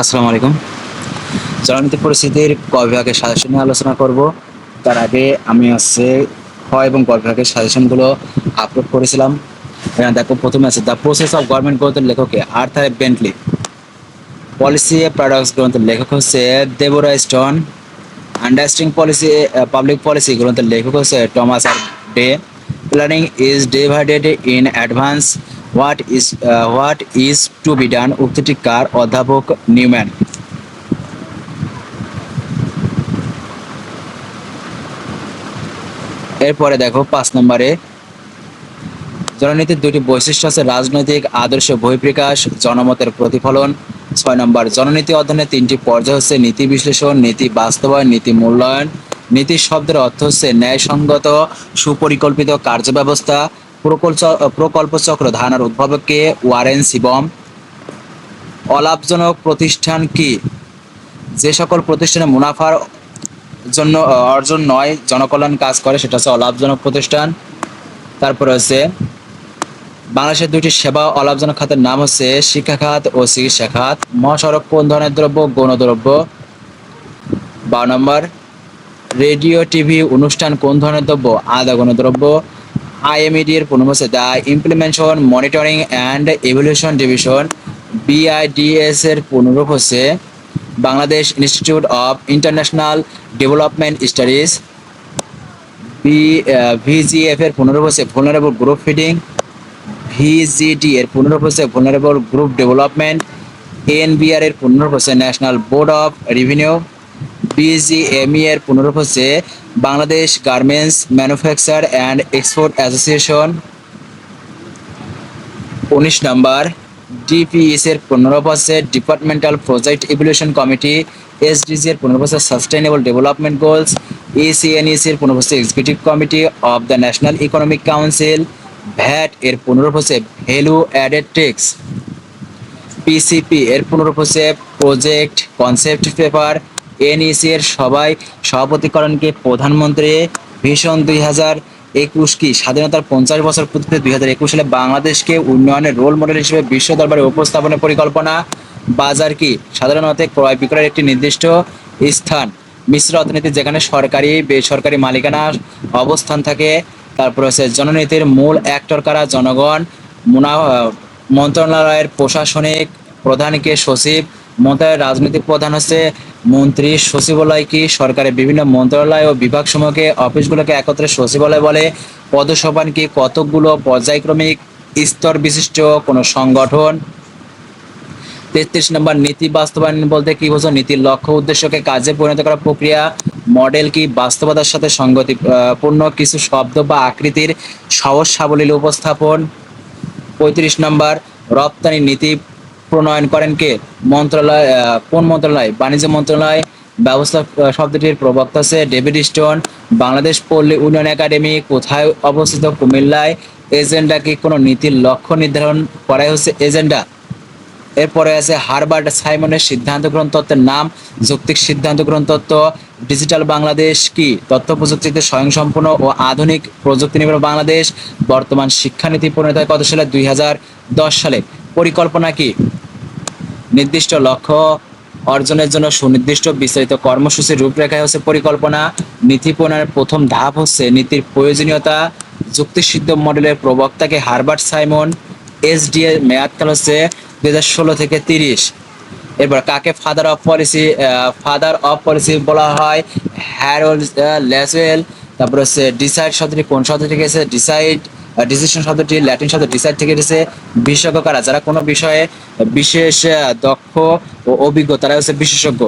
আসসালামু আলাইকুম। জননীতি পরিস্থিতির ক বিভাগের সাজেশন নিয়ে আলোচনা করব। তার আগে আমি হচ্ছে খ এবং ক বিভাগের সাজেশনগুলো আপলোড করেছিলাম। দেখো, প্রথমে আছে দ্য প্রসেস অফ গভর্নমেন্ট গ্রন্থের লেখকে আর্থার বেন্টলি পলিসি প্যারাডক্স গ্রন্থের লেখক হচ্ছে Deborah Stone understanding policy public policy গ্রন্থের লেখক হচ্ছে Thomas R Dye planning is divided in advance what is what is to be done উক্তিটি কার অধ্যাপক নিউম্যান? এরপরে দেখো পাঁচ নম্বরে, জননীতির দুটি বৈশিষ্ট্য আছে, রাজনৈতিক, আদর্শ, বহিঃপ্রকাশ, জনমতের প্রতিফলন। ছয় নম্বর, জননীতি অধ্যয়নের তিনটি পর্যায় হচ্ছে নীতি বিশ্লেষণ, নীতি বাস্তবায়ন, নীতি মূল্যায়ন। নীতি শব্দের অর্থ হচ্ছে ন্যায়সঙ্গত, সুপরিকল্পিত কার্যব্যবস্থা। প্রকল্প চক্র ধারণার উদ্ভাবককে ওয়ারেন সিবম অলাভজনক প্রতিষ্ঠান কি? যে সকল প্রতিষ্ঠানে মুনাফার জন্য অর্জন নয়, জনকল্যাণ কাজ করে, সেটা হচ্ছে অলাভজনক প্রতিষ্ঠান। তারপরে হচ্ছে, বাংলাদেশের দুটি সেবা অলাভজনক খাতের নাম হচ্ছে শিক্ষা খাত ও চিকিৎসা খাত। মহাসড়ক কোন ধরনের দ্রব্য, গণদ্রব্য। বারো নম্বর, রেডিও, টিভি অনুষ্ঠান কোন ধরনের দ্রব্য? আধা গণদ্রব্য। আইএমইডি এর পূর্ণ the implementation monitoring and evolution division BIDS এর পূর্ণরূপ হচ্ছে Bangladesh institute of international development studies B VGF এর পূর্ণরূপ হচ্ছে ভুলনারেবল গ্রুপ ফিডিং ভিজিডি এর পূর্ণরূপ হচ্ছে ভুলনারেবল গ্রুপ ডেভেলপমেন্ট এনবিআর এর পূর্ণরূপ হচ্ছে national board of revenue BGME এর পূর্ণরূপ হচ্ছে Bangladesh garments manufacture and export association, উনিশ নম্বর ডিপিএস এর পূর্ণরূপ হচ্ছে departmental project evolution committee, SDG এর পূর্ণরূপ হচ্ছে সাস্টেইনেবল ডেভেলপমেন্ট গোলস, এসিএনইসি এর পূর্ণরূপ হচ্ছে executive committee of the national economic council, VAT এর পূর্ণরূপ হচ্ছে ভ্যালু অ্যাডেড ট্যাক্স পিসিপি এর পুনরূপ হচ্ছে প্রজেক্ট কনসেপ্ট পেপার এনইসি এর সবাই সভাপতিকরণকে প্রধানমন্ত্রী ভীষণ দুই হাজার একুশ কি? স্বাধীনতার পঞ্চাশ বছর পূর্তিতে দুই হাজার একুশ সালে বাংলাদেশকে উন্নয়নের রোল মডেল হিসেবে বিশ্ব দরবারে উপস্থাপনের পরিকল্পনা বাজার কি? সাধারণত ক্রয় বিক্রয়ের একটি নির্দিষ্ট স্থান। মিশ্র অর্থনীতি যেখানে সরকারি, বেসরকারি মালিকানা অবস্থান থাকে। তারপর হচ্ছে জননীতির মূল অ্যাক্টর কারা? জনগণ, মুনা মন্ত্রণালয়ের প্রশাসনিক প্রধানকে সচিব মন্ত্রণালয়ের রাজনৈতিক প্রধান হচ্ছে মন্ত্রী সচিবালয় কি সরকারের বিভিন্ন মন্ত্রণালয় ও বিভাগসমূহকে অফিসগুলোকে একত্রে সচিবালয় বলে। পদসোপান কি কতকগুলো পর্যায়ক্রমিক স্তর বিশিষ্ট কোনো সংগঠন? তেত্রিশ নম্বর, নীতি বাস্তবায়ন বলতে কি বোঝো? নীতির লক্ষ্য উদ্দেশ্যকে কাজে পরিণত করার প্রক্রিয়া। মডেল কি বাস্তবতার সাথে সঙ্গতিপূর্ণ কিছু শব্দ বা আকৃতির সহজ সাবলীল উপস্থাপন? পঁয়ত্রিশ নম্বর, রপ্তানি নীতি প্রণয়ন করেন কে? মন্ত্রণালয় কোন মন্ত্রণালয়? বাণিজ্য মন্ত্রণালয়, ব্যবস্থা শব্দটির প্রবক্তা হচ্ছে ডেভিড স্টোন। বাংলাদেশ পল্লী উন্নয়ন একাডেমি, কোথায় অবস্থিত কুমিল্লায়? এজেন্ডা কি কোনো নীতির লক্ষ্য নির্ধারণ করাই হচ্ছে এজেন্ডা? এরপরে আছে হারবার্ট সাইমনের সিদ্ধান্ত গ্রহণ তত্ত্বের নাম, যৌক্তিক সিদ্ধান্ত গ্রহণ তত্ত্ব। ডিজিটাল বাংলাদেশ কি? তথ্য প্রযুক্তিতে স্বয়ংসম্পূর্ণ ও আধুনিক প্রযুক্তি নির্ভর বাংলাদেশ। বর্তমান শিক্ষানীতি প্রণীত কত সালে? দুই সালে। পরিকল্পনা কি? নির্দিষ্ট লক্ষ্য অর্জনের জন্য সুনির্দিষ্ট বিস্তারিত কর্মসূচির রূপরেখায় হচ্ছে পরিকল্পনা। নীতি প্রণয়নের প্রথম ধাপ হচ্ছে নীতির প্রয়োজনীয়তা। যুক্তিসিদ্ধ মডেলের প্রবক্তাকে হারবার্ট সাইমন এসডি এর মেয়াদকাল হচ্ছে দুই হাজার ষোলো থেকে তিরিশ। এরপর কাকে father of policy father of policy বলা হয়? হ্যারোল্ড ল্যাসওয়েল তারপর হচ্ছে ডিসাইড শব্দটি কোন শব্দ থেকে ডিসাইড। ডিসিশন শব্দটি ল্যাটিন শব্দ ডিসাইড থেকে এসেছে। বিশেষজ্ঞ কারা? যারা কোনো বিষয়ে বিশেষ দক্ষ ও অভিজ্ঞ তারা হচ্ছে বিশেষজ্ঞ।